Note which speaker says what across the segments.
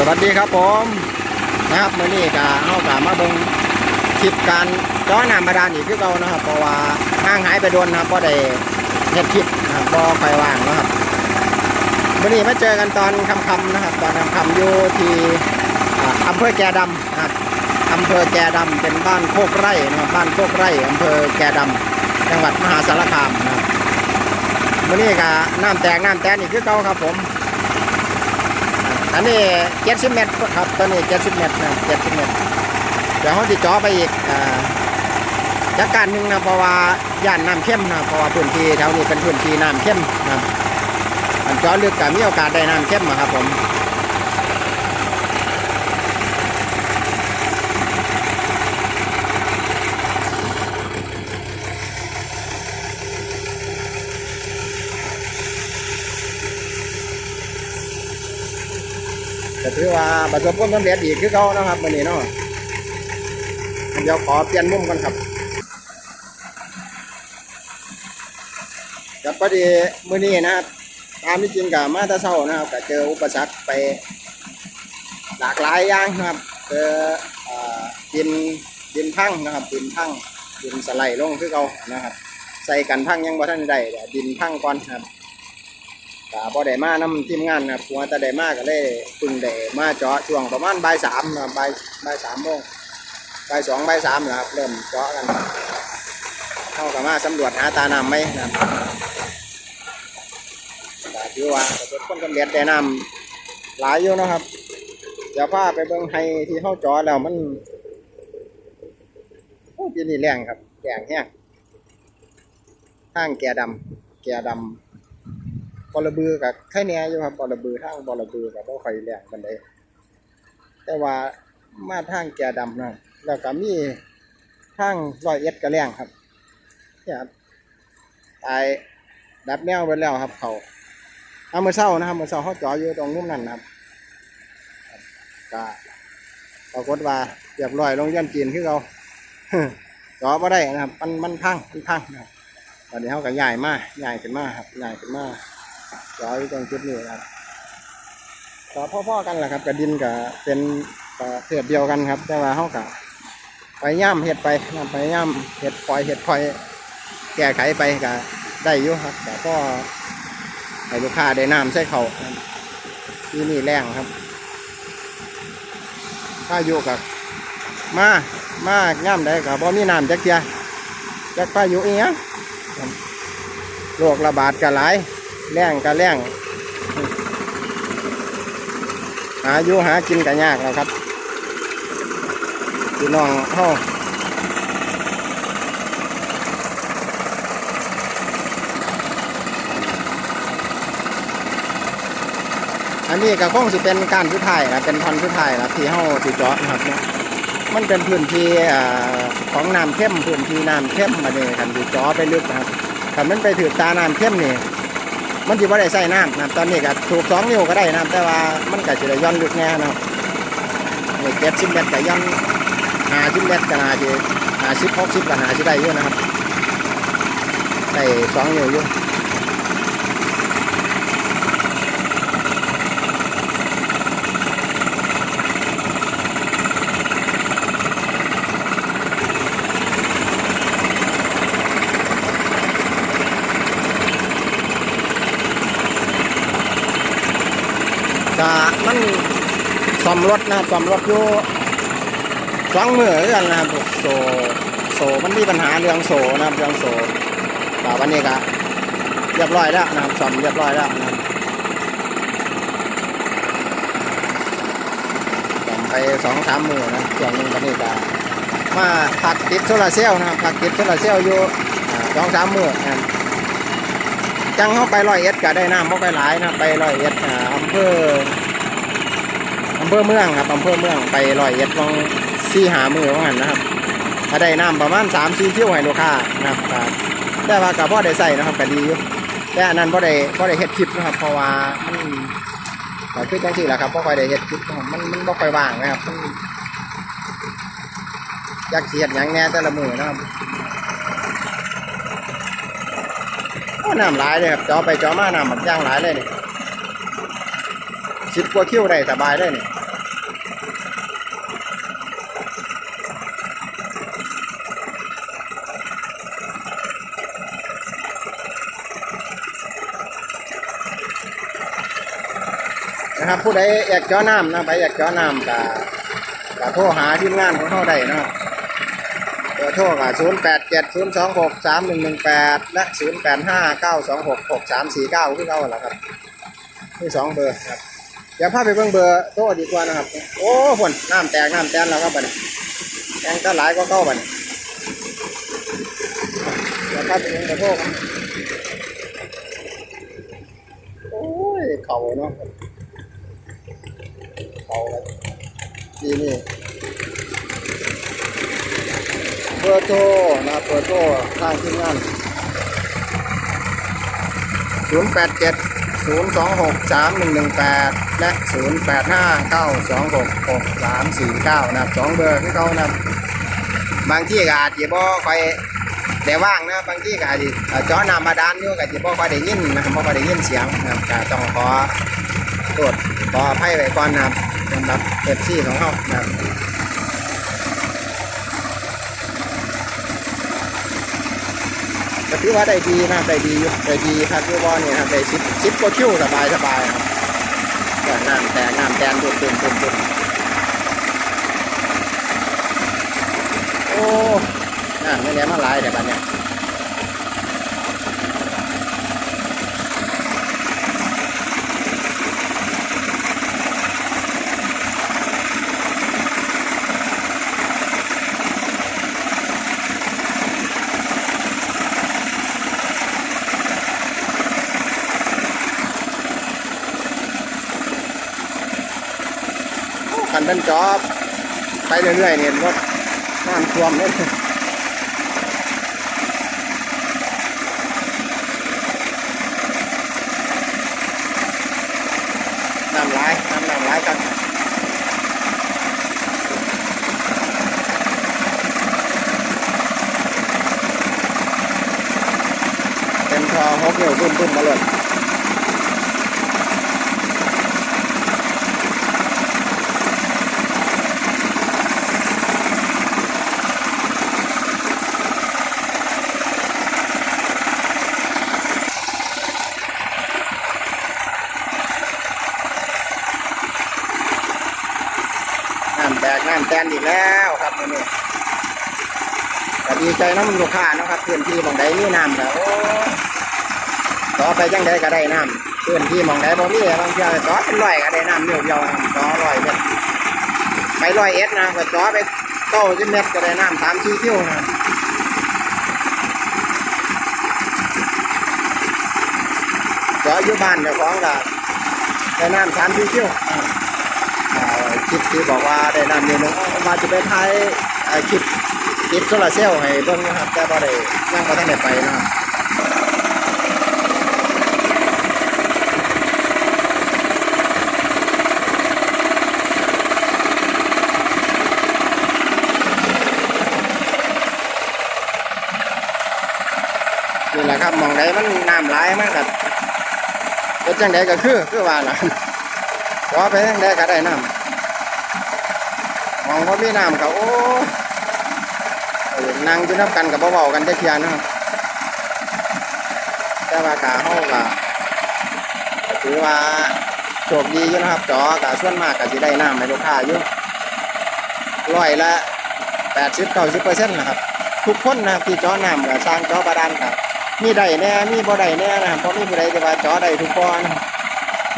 Speaker 1: สวัสดีครับผมนะครับมื่อนี้ก็เอากามาเบิ่งคลิปการจ้อน้ำบาดาลอีกคือเก่านะครับ เพราะว่าห่างหายไปโดนนะครับก็ได้เฮ็ดคลิปนะครับบ่ค่อยว่างนะครับมื่อนี้มาเจอกันตอนค่ำนะครับ ตอนค่ำอยู่ที่อ่าอำเภอแกดำนะครับอำเภอแกดำเป็นบ้านโคกไร่นะครับบ้านโคกไร่อำเภอแกดำจังหวัดมหาสารคามนะครับมื่อนี้ก็น้ำแตกน้ำแตกอีกคือเก่าครับผม อันนี้เจ็ดสิบเมตรครับตัวนี้เจ็ดสิบเมตรนะเจ็ดสิบเมตรเดี๋ยวเขาจะจ่อไปอีกอ่าจากการหนึ่งนะเพราะว่าย่านน้ำเข้มนะเพราะว่าพื้นที่แถวนี้เป็นพื้นที่น้ำเข้มนะจ่อันจ่อลึกก็มีโอกาสได้น้ำเข้มอะครับผม ก็ถือว่าประสบความสำเร็จอีกคือเขานะครับวันนี้เนาะเดี๋ยวขอเปลี่ยนมุมกันครับกับพอดีมื้อนี้นะครับตามที่จริงกับมาตาเช้านะครับก็เจออุปสรรคไป หลากหลายอย่างนะครับเจออดินดินพังนะครับดินพังดินสไลด์ลงคือเขานะครับ ใส่กันพังยังบ่ทันได้เดี๋ยวดินพังก่อนครับ ก็บ่ได้มานํทีมงานนะครับหัวแต่ได้มาก็เลยเพึ่งได้มาเจาะช่วงประมาณบ่ายสามนะครับบ่ายบ่ายสามโมงใบายสองใบายสามนะครับ เริ่มเจาะกันเข้ากับมาสำรวจหาตาน้ำไหมนะครับถือว่าประสบผลสำเร็จได้น้ำหลายอยู่นะครับเดี๋ยวพาไปเบิ่งให้ที่เข้าเจาะแล้วมันโอ้ปีนี้แรงครับแรงแห้งทางแก่ดำแก่ดำ อระบือกับไข่แน่อยู่ครับบอระบือทางบอระบือกับบ่ค่อยแรงกันเลยแต่ว่ามาทางแก่ดำนะแล้วก็มีทางรอยเอ็ดกระแรงครับเนี่ยครับตายดับแนวไปแล้วครับ เขาเอามือเศร้านะครับมือเศร้าเขาจ่ออยู่ตรงมุมนั้นนะครับก็ปรากฏว่าเรียบร้อยโรงเรียนจีนคือเขาจ่อมาได้นะครับ มันมันพังมันพังนะครับตอนนี้เขาก็ใหญ่มากใหญ่ขึ้นมาครับใหญ่ขึ้นมาจ่ ออยตรงจุดนี้ครับก็พ่อๆกันแหละครับกระดินกับเป็นประเภทเดียวกันครับ แต่ว่าเขากับพยายามเห็ดไปพยายามเห็ดคอยเห็ดคอย แก้ไขไปก็ได้อยู่ครับแต่ก็ให้ลูกค้าได้น้ำใส่เขาที่นี่แรงครับ ถ้าอยู่กับมา มาย่ำได้กับบ่มีน้ำจักเทียจักพายุอีหยังครับโรคระบาดก็หลาย แรงก็แรงหาอยู่หากินก็ยากแล้วครับพี่น้องเฮาอันนี้ก็คงสิเป็นการสุดท้ายนะเป็นทอนสุดท้ายนะที่เฮาสิเจาะนะครับเนาะมันเป็นพื้นที่ของน้ำเข้มพื้นที่น้ำเข้มมาเนี่ยกันสิเจาะไปลึกนะครับถ้ามันไปถือตาน้ำเข้มนี่ มันสิบ่ได้ใส่น้ำนะตอนนี้ก็ถูกสองนิ้วก็ได้นะแต่ว่ามันก็สิได้ย้อนลึกแน่นะครับนี่เก็บสิบเมตรก็ย้อนหาชิ้นเม็ดก็หาจีหาชิปหกชิปกันหาชิได้เยอะนะครับได้สองนิ้วอยู่ จะมันซ่อมรถนะครับซ่อมรถอยู่สองมืออกันนะครับโซโซมันมีปัญหาเรื่องโซนะครับเรื่องโซแต่วันนี้ก็เรียบร้อยแล้วนะครับซ่อมเรียบร้อยแล้วนะซ่อมไปสองสามมือนะส่วนหนึ่งวันนี้ก็มาผักติดโซลาร์เซลล์นะครับผักติดโซลาร์เซลล์อยู่สองสามมือนะครับ จังเข้าไปร้อยเอ็ดก็ได้น้ำเข้าไปหลายนะไปร้อยเอ็ดอ่าอำเภออำเภอเมืองครับอำเภอเมืองไปร้อยเอ็ดลองสี่หามือว่างั้นนะครับถ้าได้น้ำประมาณสามสี่เที่ยวให้ลูกค้านะครับก็แต่ว่ากับพ่อได้ใส่นะครับก็ดีอยู่แต่อันนั้นพ่อได้พ่อได้เฮ็ดคลิปนะครับ เพราะว่ามันก็คือจังสี่แหละครับพ่อคอยได้เฮ็ดคลิปมันมันบ่ค่อยว่างนะครับอยากเสิเฮ็ดหยังแน่แต่ละมือนะครับ น้ำหลายเลยครับจ่อไปจ่อมาน้ำหมักย่างหลายเลยนี่ชิดกว่าคิ้วได้สบายเลยนี่นะครับผู้ใดอยากจ่อน้ำนะไปอยากจ่อน้ำกับกับโทรหาทีมงานของเขาใด้นะคตัวโทรกับศูนย์แปด เจ็ดศูนย์สองหกสามหนึ่งหนึ่งแปดและศูนย์แปดห้าเก้าสองหกหกสามสี่เก้าที่เขาแหละครับที่สองเบอร์ครับเดี๋ยวพาไปเบิ่งเบอร์โทรดีกว่านะครับ โอ้ฝนน้ำแตกน้ำแตนแล้วครับบัดนี้แตงก็หลายก็เข้าบัดนี้เดี๋ยวพาไปเบิ่งเบอร์โทรคโอ้ยเข่าเนาะเข่าครับดีนี่ บอร์โทรนะครับเบอร์โทรทางทีมงาน0 8 7 0 2 6 3 1 1 8 และ 0 8 5 9 2 6 6 3 4 9 นะครับสองเบอร์ที่เขานะบางที่ก็อาจจะบ่ค่อยได้ว่างนะบางที่ก็อาจจะเอ่อเจอน้ำบาดาลอยู่ก็จะบ่ค่อยได้ยินนะครับบ่ค่อยได้ยินเสียงนะครับก็ต้องขอตรวจขออภัยไว้ก่อนนะครับสำหรับเอฟซีของเขานะครับ ก็ถือว่าได้ดีนะได้ดีได้ดีครับยูบอว่าเนี่ยครับได้ชิปชิปก็คิวสบายสบายครับก็น้ำแต่น้ำแดนตุ่มตุ่มตุ่มตุ่มโอ้น้ำไม่แน่มาหลายแต่บัดเนี้ย กันเป็นจอบไปเรื่อยๆเนี่ยรถน้ำท่วมเลยน้ำไหลน้ำน้ำไหลกันเต็มทอหกเหนียวบึ้มบึ้มมาเลย น้ำแตกน้ำ แล้วครับนี่ก็ดีใจน้ำลูกค้านะครับพื้นที่มองใดมีน้ำแล้วต่อไปจังใดก็ได้น้ำพื้นที่มองใดบ่มีบางเทีต่อเป็นร้อยก็ได้น้ำเดียวเดียวต่อร้อยเม็ดไปร้อยเอ็ดนะก็ต่อไปเก้าสิบเม็ดก็ได้น้ำสามสี่คิวนะต่ออยู่บ้านเจ้าของก็ได้น้ำสามสี่คิวอ่า คลิปที่บอกว่าได้นำเมนูมาจะไปถ่ายคลิปคลิปโซลาร์เซลล์ให้เบิ่งนะครับแต่บ่ได้ยังบ่ทันได้ไปนะครับนี่แหละครับมองใดมันน้ำไหลายมันก็เป็นจังใดก็คือคือว่าล่ะขอไปทางใดก็ได้น้ำ องว่ามีน้ำก็โอ้ยนั่งอยู่นับกันกับเบาๆกันได้เทียนะครับแต่ว่ากาเฮาก็ก็ถือว่าโชคดีอยู่นะครับจอก็ส่วนมากก็สิได้น้ำให้ลูกค้าอยู่ร้อยละแปดสิบเก้าสิบเปอร์เซ็นต์นะครับทุกคนนะครับที่จอน้ำกับสร้างจอบาดาลครับมีได้แน่มีบ่ได้แน่นะครับเพราะมีผู้ใดที่ว่าจอได้ทุกปอน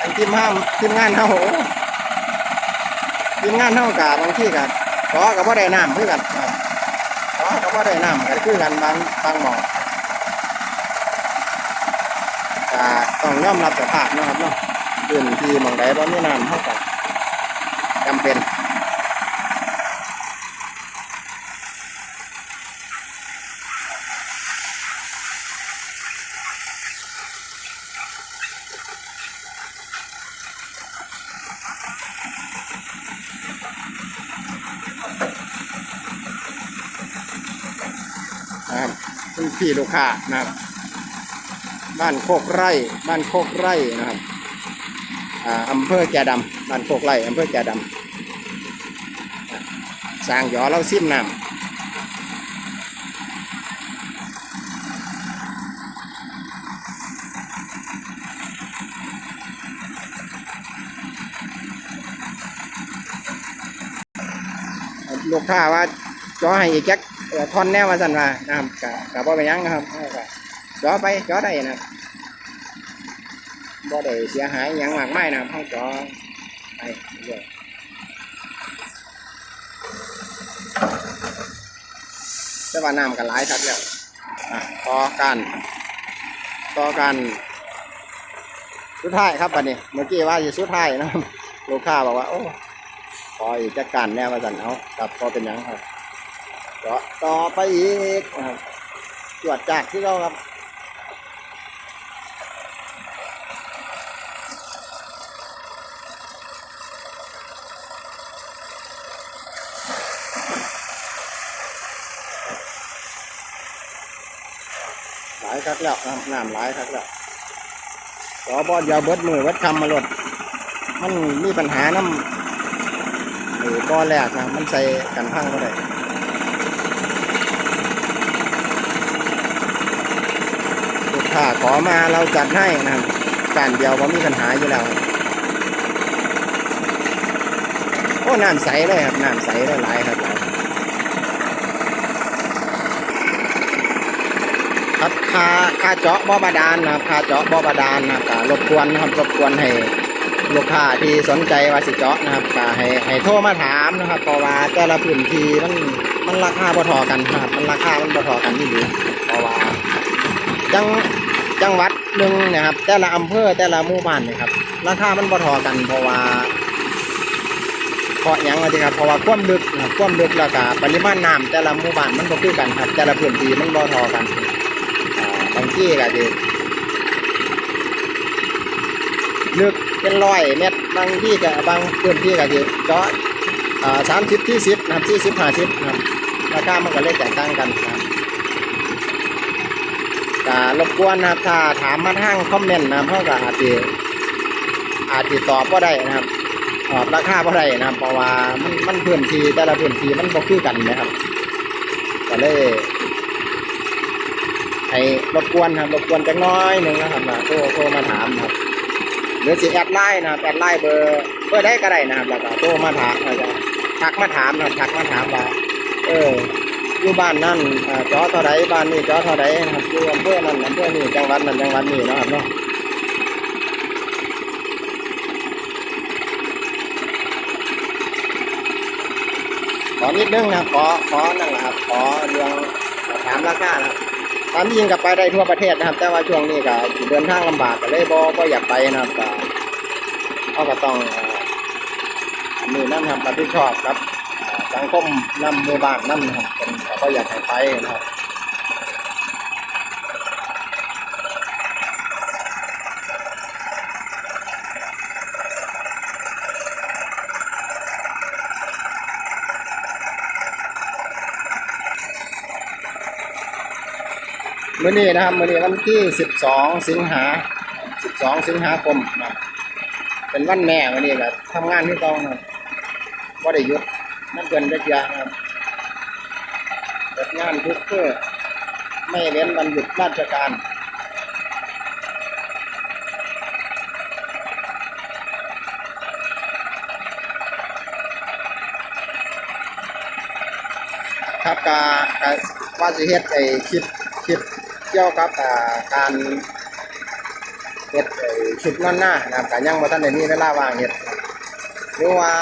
Speaker 1: อันทีมห้ามทีมงานเฮา ทีมงานเท่ากับางที่กันขอกับว่าได้น้ำคือกันครับขอกับว่าได้น้ำกันคือกันบางบางหมอกต้องยอมรับสภาพนะครับเนาะพื้นที่มองใดบ่มีน้ำเท่ากันจำเป็น นะครับคุณพี่ลูกค้านะครับ บ้านโคกไร่ บ้านโคกไร่นะครับอ่าอำเภอแก่ดำบ้านโคกไร่อำเภอแก่ดำสร้างหยอเล่าซิมน้ำ ลูกค้าว่าจอให้อีกจักเอ่อทอนแนวมาสั่นว่านะครับกะกะบ่เป็นหยังนะครับก็จอไปจอได้นะบ่ได้เสียหายหยังมากมายนะครับเฮาจอไปเรื่อยแต่ว่าน้ำกันหลายครับแล้วอะต่อกันต่อกันสุดท้ายครับบัดนี้ เมื่อกี้ว่าอยู่สุดท้ายนะลูกค้าบอกว่า โอ้ ขออีกจักการแน่มาสั่นเอากับพอเป็นหยังครับก็ต่อไปอีกนะครับตรวจจากที่เราครับหลายครั้งแล้วน้ำน้ำหลายครั้งแล้วขอบอดยาวเบิดมือเบิดคำมาลดมันมีปัญหาน้ำ ไอ้ก้อนแรกนะมันใส่กันพังก็ได้ลูกค้าขอมาเราจัดให้นะครับการเดียวว่ามีปัญหาอยู่แล้วโอ้น้ำใสเลยครับน้ำใสเลยหลายครับครับคาคาเจาะบ่อบาดาลนะครับคาเจาะบ่อบาดาลนะครับก็รบกวนนะครับรบกวนให้ ลูกค้าที่สนใจว่าสิเจาะนะครับก็ให้ให้โทรมาถามนะครับเพราะว่าแต่ละพื้นที่มันมันราคาบ่เทอกันนะครับมันราคามันบ่เทอกันที่ดีเพราะว่าจังจังหวัดหนึ่งนะครับแต่ละอำเภอแต่ละหมู่บ้านนะครับราคามันบ่เทอกัน เพราะว่าเพราะหยังว่าสิครับเพราะว่าความลึกนะครับความลึกแล้วก็ปริมาณน้ำแต่ละหมู่บ้านมันบ่คือกันครับ แต่ละพื้นที่มันบ่เทอกันบางที่ก็จะลึก เป็นร้อยเมตรบางที่ก็บบางพื้นที่ก็จะเจาะสามสิบที่สิบนะครับที่สิบห้าสิบนะครับราคามันก็เลยแตกต่างกันนะครับก็รบกวนนะครับถ้าถามมาทางคอมเมนต์นะเพราะก็อาจจะอาจจะตอบก็ได้นะครับตอบราคาก็ได้นะครับ เพราะว่ามันมันพื้นที่แต่ละพื้นที่มันบ่คือกันนะครับก็เลยให้รบกวนครับรบกวนจักหน้อยหนึ่งนะครับว่าโทรโทรมาถามครับ หรือสิแอดไลน์นะครับแอดไลน์เบอร์เบอร์ได้ก็ได้นะครับแล้วก็โทรมาถามอาจจะทักมาถามนะทักมาถามว่าเอออยู่บ้านนั่นจอเท่าไรบ้านนี้จอเท่าไรนะครับอยู่อำเภอนั้นอำเภอนี้จังหวัดนั้นจังหวัดนี้นะครับเนาะขอนิดนึงนะขอขอนั่นะครับขอเรื่องถามราคานะครับามที่ยิงกับไปได้ทั่วประเทศนะครับ แต่ว่าช่วงนี้ก็เดินทางลำบากก็เลยบ่บ่อยากไปนะครับก็เขาก็ต้องมืออันนี้นั่นครับรับผิดชอบครับอ่าสังคมนำหมู่บ้านนั่นนะครับเป็นก็อยากให้ไปนะครับ มื้อนี้นะครับมื้อนี้วันที่ 12 สิงหา 12 สิงหาคมนะครับเป็นวันแม่มื้อนี้ก็ทำงานที่ต้องนะครับบ่ได้หยุดนั่นเกินจักยาครับเปิดงานทุกเพื่อไม่เว้นวันหยุดราชการครับกากว่าสิเฮ็ดไอ้คลิปคลิป เกี่ยวกับการเฮ็ดไอ้คลิปนั่นหน้านะครับก็ยังบ่ทันได้มีเวลาว่างเฮ็ดหรือว่า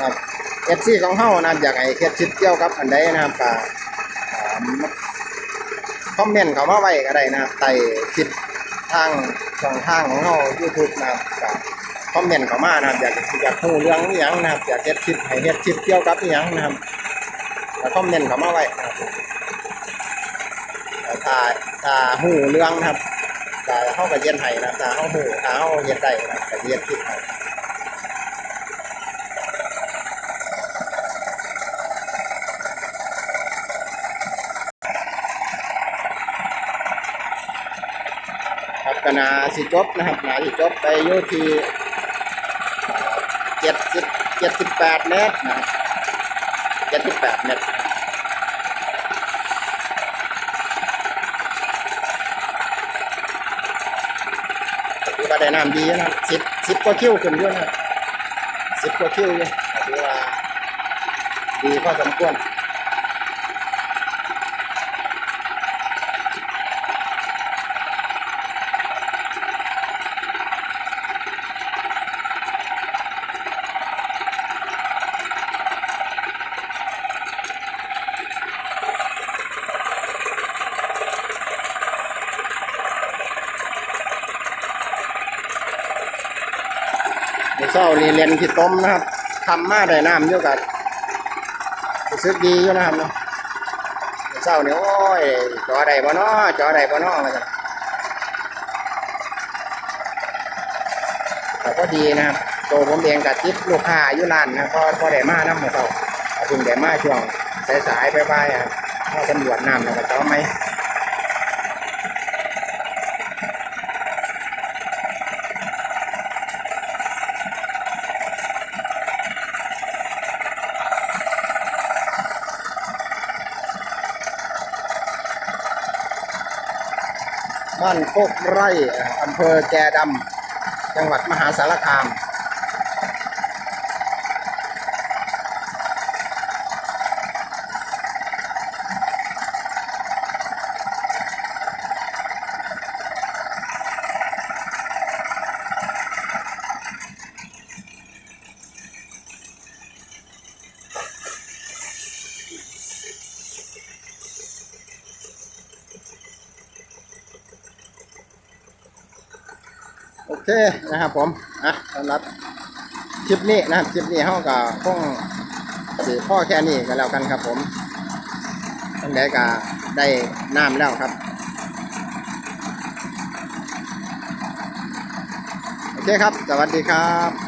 Speaker 1: ครับ FC ของเฮานะครับอยากให้เฮ็ดคลิปเกี่ยวกับอันใดนะครับก็คอมเมนต์เขามาไว้ก็ได้นะครับใต้คลิปทางช่องทางของเฮา YouTube นะครับก็คอมเมนต์เขามานะครับอยากอยากรู้เรื่องอีหยังนะครับอยากเฮ็ดคลิปให้เฮ็ดคลิปเกี่ยวกับอีหยังนะครับคอมเมนต์เขามาไว้นะครับ ถ้าถ้าหูเรื่องครับถ้าเข้ากับเย็นไห้นะถ้าเข้าหูถ้าเข้าเย็นได้นะกับเย็นคิดให้ครับกนาสิจบนะครับนาสิจบไปอยู่ที่เจ็ดสิบเจ็ดสิบแปดเมตรนะเจ็ดสิบแปดเมตร ก็ได้น้ำดีนะสิบสิบกว่าคิ้วขึ้นด้วยนะสิบกว่าคิ้วเลยถือว่าดีพอสมควร ในเช้านี่เรียนที่ต้มนะครับทำมาได้น้ำอยู่กับรู้สึกดีอยู่นะครับเนาะในเช้าเนี่ยโอ้ยจอใดบ่นาะจอใดบ่นาะมาจังแต่ก็ดีนะครับตัวผมเองกับทิปลูกค้าอยู่ร้านนะก็ก็ได้มาน้ำมาเช้าเอาเพิ่งได้มาช่วงสายๆไปๆครับมาตำรวจน้ำแล้วก็จอไหม บ้านโคกไร่อำเภอแกดำจังหวัดมหาสารคาม โอเคนะครับผมอะสำหรับคลิปนี้นะครับคลิปนี้เฮาก็คงสิพ่อแค่นี้ก็แล้วกันครับ ผมตั้งแต่ก็ได้น้ำแล้วครับโอเคครับ สวัสดีครับ